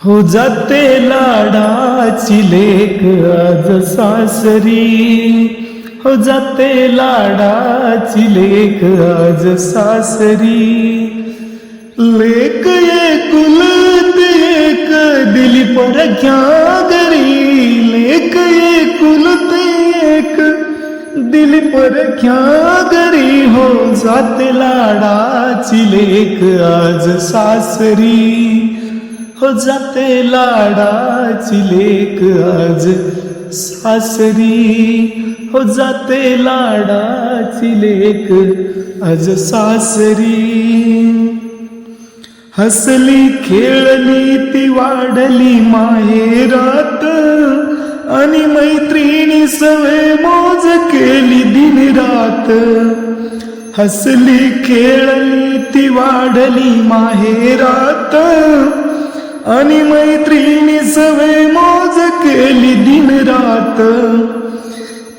हो जाते लाडाची लेक आज सासरी. हो जाते लाडाची लेक आज सासरी. लेक एकुलत एक दिली परख्या घरी लेक एकुलत एक दिली परख्या घरी हो जाते लाडाची लेक आज सासरी. हो जाते लाडाची लेक आज. सासरी हो जाते लाडाची लेक आज सासरी. हसली खेळली ती वाढली माहेरात आणि मैत्रिणी सवय मोज केली दिन रात. हसली खेळली ती वाढली माहेरात आणि मैत्रिणी सवय मोज केली दिन रात.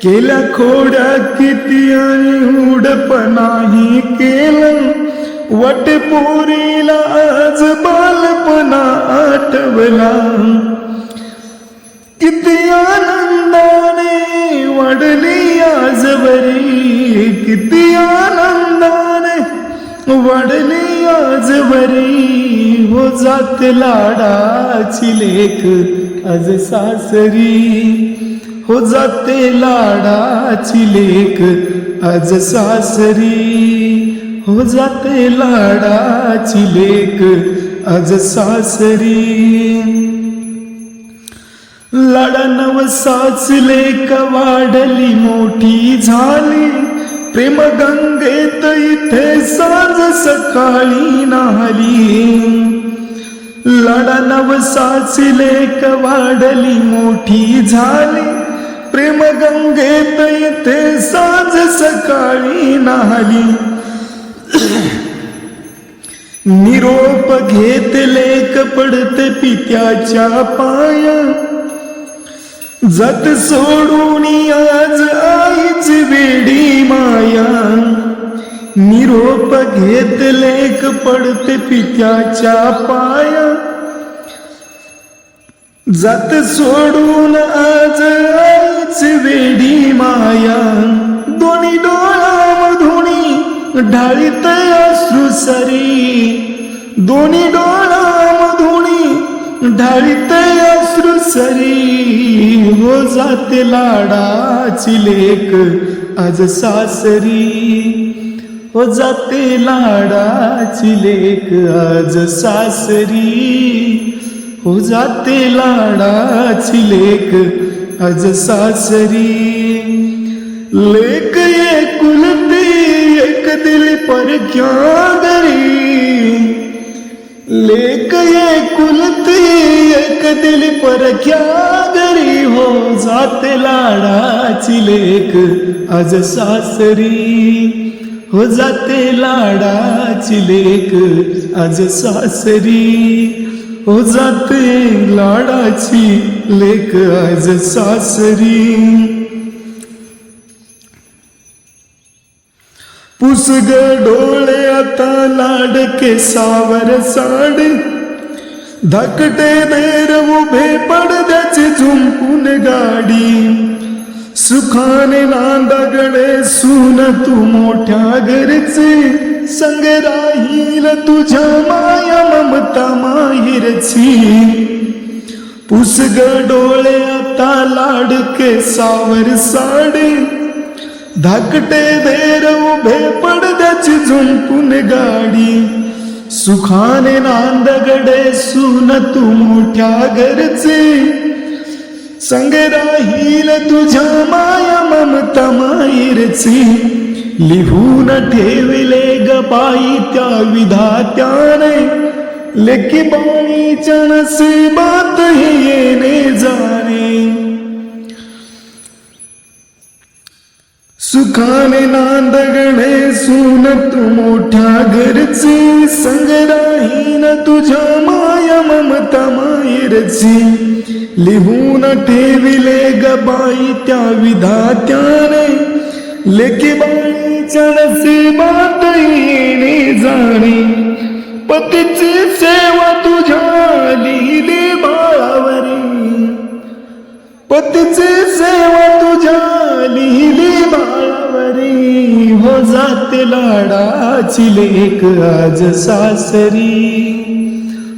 केल्या खोड्या किती आणि उडपणाही केलं. वटपोरीला आज बालपणा आठवला. किती आनंदाने वाढली आज बरी किती आनंदा आनंदाने आज आजवरी हो जात लाडाची लेख आज सासरी. हो जाते लाडाची लेख आज सासरी. हो जाते लाडाची लेख आज सासरी. लाडानव साचले का वाढली मोठी झाली. प्रेम गंगेत इथे साज सकाळी नाहली. लाडानव साचले लेक वाढली मोठी झाली. प्रेम गंगेत इथे साज सकाळी नाली निरोप घेतले पडते पित्याच्या पाया. जत सोडून निरोप घेतले पडते पित्याच्या पाया. जात सोडून आज आईच वेडी माया. दोन्ही डोळ्यामधुनी ढाळीत अश्रू सरी. दोन्ही डोळ्यामधुनी ढाळीत अश्रू सरी. हो जाते लाडाची लेक आज सासरी. हो जाते लाडाची लेक आज सासरी. हो जाते लाडाची लेक आज सासरी. लेक एकुलती एक दिल पर क्या गरी लेक कुलती एक दिल पर क्या गरी हो जाते लाडाची लेक आज सासरी. हो जाते लाडाची लेक आज सासरी. हो जाते लाडाची लेक आज सासरी. पुसग डोळे आता लाडके सावर साड. धाकटे देर उभे पडद्याचे झुंपून गाडी. सुखाने नांदागडे सुन तू मोठ्या घरचे. संग राहील तुझ्या माया ममता माहिरची. पुसग डोळे आता लाडके सावर साडे. धाकटे देर उभे पडद्याची झुंपून गाडी. सुखाने नांदगडे सुन तू मोठ्या घरचे. संग राही तुझ्या माया ममता माहेरची लिहून ठेवले ग बाई त्या विधात्याने. लेखी बाणीच्या नसीबात हे येणे जाणे. सुखाने नांदगणे सुन तू मोठ्या घरची. संग राहीन तुझ्या माया ममता मायरची. लिहून ठेविले गबाई त्या विधात्याने. लेखी बाईच्या नसीबात येणे जाणे. पतीची सेवा तुझ्या लिहिले बाळावरे. पतीची सेवा तुझ्या लिहिले बाळावरे. हो जाते लाडाची लेख आज सासरी.